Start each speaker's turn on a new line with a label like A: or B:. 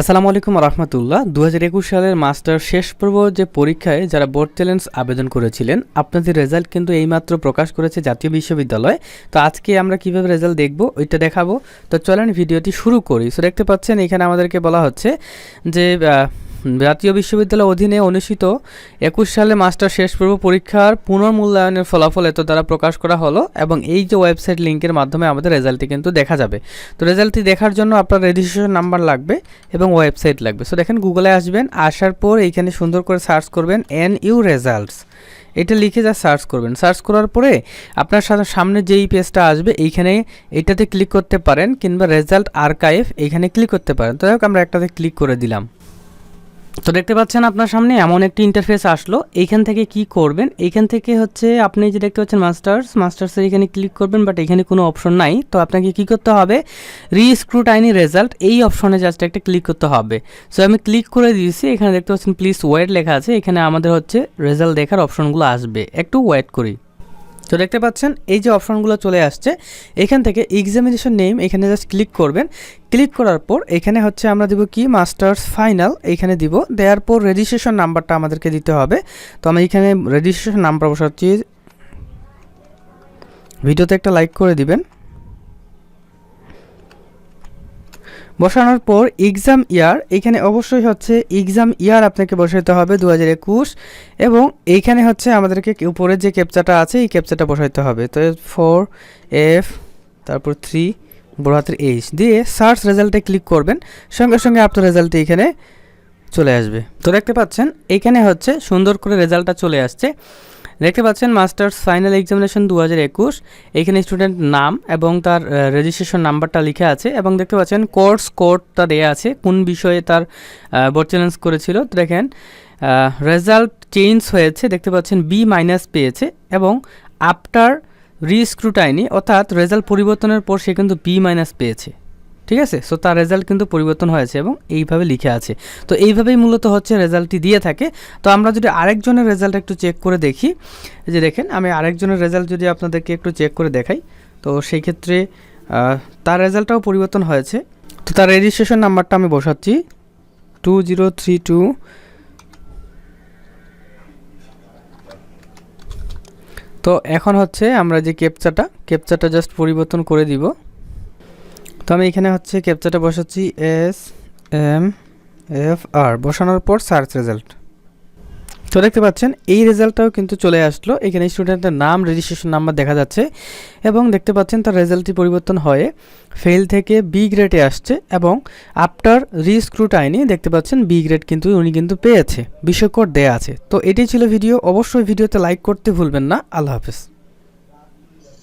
A: আসসালামু আলাইকুম রহমতুল্লাহ। দু হাজার একুশ সালের মাস্টার শেষ পর্ব যে পরীক্ষায় যারা বোর্ড চ্যালেঞ্জ আবেদন করেছিলেন, আপনাদের রেজাল্ট কিন্তু এইমাত্র প্রকাশ করেছে জাতীয় বিশ্ববিদ্যালয়। তো আজকে আমরা কীভাবে রেজাল্ট দেখব, ওইটা দেখাবো। তো চলেন ভিডিওটি শুরু করি। সো দেখতে পাচ্ছেন এখানে আমাদেরকে বলা হচ্ছে যে জাতীয় বিশ্ববিদ্যালয় অধীনে অনুষ্ঠিত একুশ সালে মাস্টার শেষ পূর্ব পরীক্ষার পুনর্মূল্যায়নের ফলাফল এত দ্বারা প্রকাশ করা হলো এবং এই যে ওয়েবসাইট লিঙ্কের মাধ্যমে আমাদের রেজাল্টটি কিন্তু দেখা যাবে। তো রেজাল্টটি দেখার জন্য আপনার রেজিস্ট্রেশন নাম্বার লাগবে এবং ওয়েবসাইট লাগবে। সো দেখেন গুগলে আসবেন, আসার পর এইখানে সুন্দর করে সার্চ করবেন এন ইউ রেজাল্টস এটা লিখে যা সার্চ করবেন। সার্চ করার পরে আপনার সাথে সামনে যেই পেজটা আসবে, এইখানে এটাতে ক্লিক করতে পারেন কিংবা রেজাল্ট আর্কাইভ এইখানে ক্লিক করতে পারেন। তো আমরা একটাতে ক্লিক করে দিলাম। তো দেখতে পাচ্ছেন আপনার সামনে এমন একটি ইন্টারফেস আসলো। এইখান থেকে কি করবেন? এইখান থেকে হচ্ছে আপনি যে দেখতে পাচ্ছেন মাস্টার্স মাস্টার্সের এখানে ক্লিক করবেন বাট এখানে কোনো অপশন নাই। তো আপনাকে কি করতে হবে? রিস্ক্রুটাইনি রেজাল্ট এই অপশনে জাস্ট একটা ক্লিক করতে হবে। সো আমি ক্লিক করে দিয়েছি। এখানে দেখতে পাচ্ছেন প্লিজ ওয়েট লেখা আছে। এখানে আমাদের হচ্ছে রেজাল্ট দেখার অপশনগুলো আসবে। একটু ওয়েট করি। তো দেখতে পাচ্ছেন, এই যে অপশনগুলো চলে আসছে, এখান থেকে এক্সামিনেশন নেম এখানে জাস্ট ক্লিক করবেন। ক্লিক করার পর এখানে হচ্ছে আমরা দিব কি মাস্টার্স ফাইনাল এখানে দিব। দেওয়ার পর রেজিস্ট্রেশন নাম্বারটা আমাদেরকে দিতে হবে। তো আমি এখানে রেজিস্ট্রেশন নাম্বার বসাচ্ছি। ভিডিওতে একটা লাইক করে দিবেন। বসানোর পর এক্সাম ইয়ার এখানে অবশ্যই হচ্ছে এক্সাম ইয়ার আপনাকে বসাইতে হবে দু হাজার একুশ এবং এইখানে হচ্ছে আমাদেরকে উপরে যে ক্যাপচাটা আছে, এই ক্যাপচাটা বসাইতে হবে। তো ফোর এফ তারপর থ্রি বড় হাতের এইচ দিয়ে সার্চ রেজাল্টে ক্লিক করবেন, সঙ্গে সঙ্গে আপনার রেজাল্টটি এখানে চলে আসবে। তো দেখতে পাচ্ছেন, এখানে হচ্ছে সুন্দর করে রেজাল্টটা চলে আসছে। দেখতে পাচ্ছেন মাস্টার্স ফাইনাল এক্সামিনেশন দু হাজার একুশ। এখানে স্টুডেন্ট নাম এবং তার রেজিস্ট্রেশন নাম্বারটা লিখে আছে এবং দেখতে পাচ্ছেন কোর্স কোডটা দেওয়া আছে, কোন বিষয়ে তার বোর্ড করেছিল। দেখেন রেজাল্ট চেঞ্জ হয়েছে, দেখতে পাচ্ছেন বি মাইনাস পেয়েছে এবং আফটার রিস্ক্রুটাইনি অর্থাৎ রেজাল্ট পরিবর্তনের পর সে কিন্তু বি মাইনাস পেয়েছে। ঠিক আছে? সো তার রেজাল্ট কিন্তু পরিবর্তন হয়েছে এবং এইভাবে লিখে আছে। তো এইভাবেই মূলত হচ্ছে রেজাল্টটি দিয়ে থাকে। তো আমরা যদি আরেকজনের রেজাল্ট একটু চেক করে দেখি। যে দেখেন, আমি আরেকজনের রেজাল্ট যদি আপনাদেরকে একটু চেক করে দেখাই। তো সেই ক্ষেত্রে তার রেজাল্টটাও পরিবর্তন হয়েছে। তো তার রেজিস্ট্রেশন নাম্বারটা আমি বসাচ্ছি। টু জিরো থ্রি টু তো এখন হচ্ছে আমরা যে ক্যাপচাটা ক্যাপচাটা জাস্ট পরিবর্তন করে দিব। তো আমি এখানে হচ্ছে ক্যাপচাটা বসাচ্ছি এস এম এফ আর বসানোর পর সার্চ রেজাল্ট তো দেখতে পাচ্ছেন, এই রেজাল্টটাও কিন্তু চলে আসলো। এখানে স্টুডেন্টের নাম রেজিস্ট্রেশন নাম্বার দেখা যাচ্ছে এবং দেখতে পাচ্ছেন তার রেজাল্টটি পরিবর্তন হয়ে ফেল থেকে বি গ্রেডে আসছে এবং আফটার রিস্ক্রুটাইনি দেখতে পাচ্ছেন বি গ্রেড কিন্তু উনি কিন্তু পেয়েছে, বিশ্বকোড দেয়া আছে। তো এটাই ছিল ভিডিও। অবশ্যই ভিডিওতে লাইক করতে ভুলবেন না। আল্লাহ হাফেজ।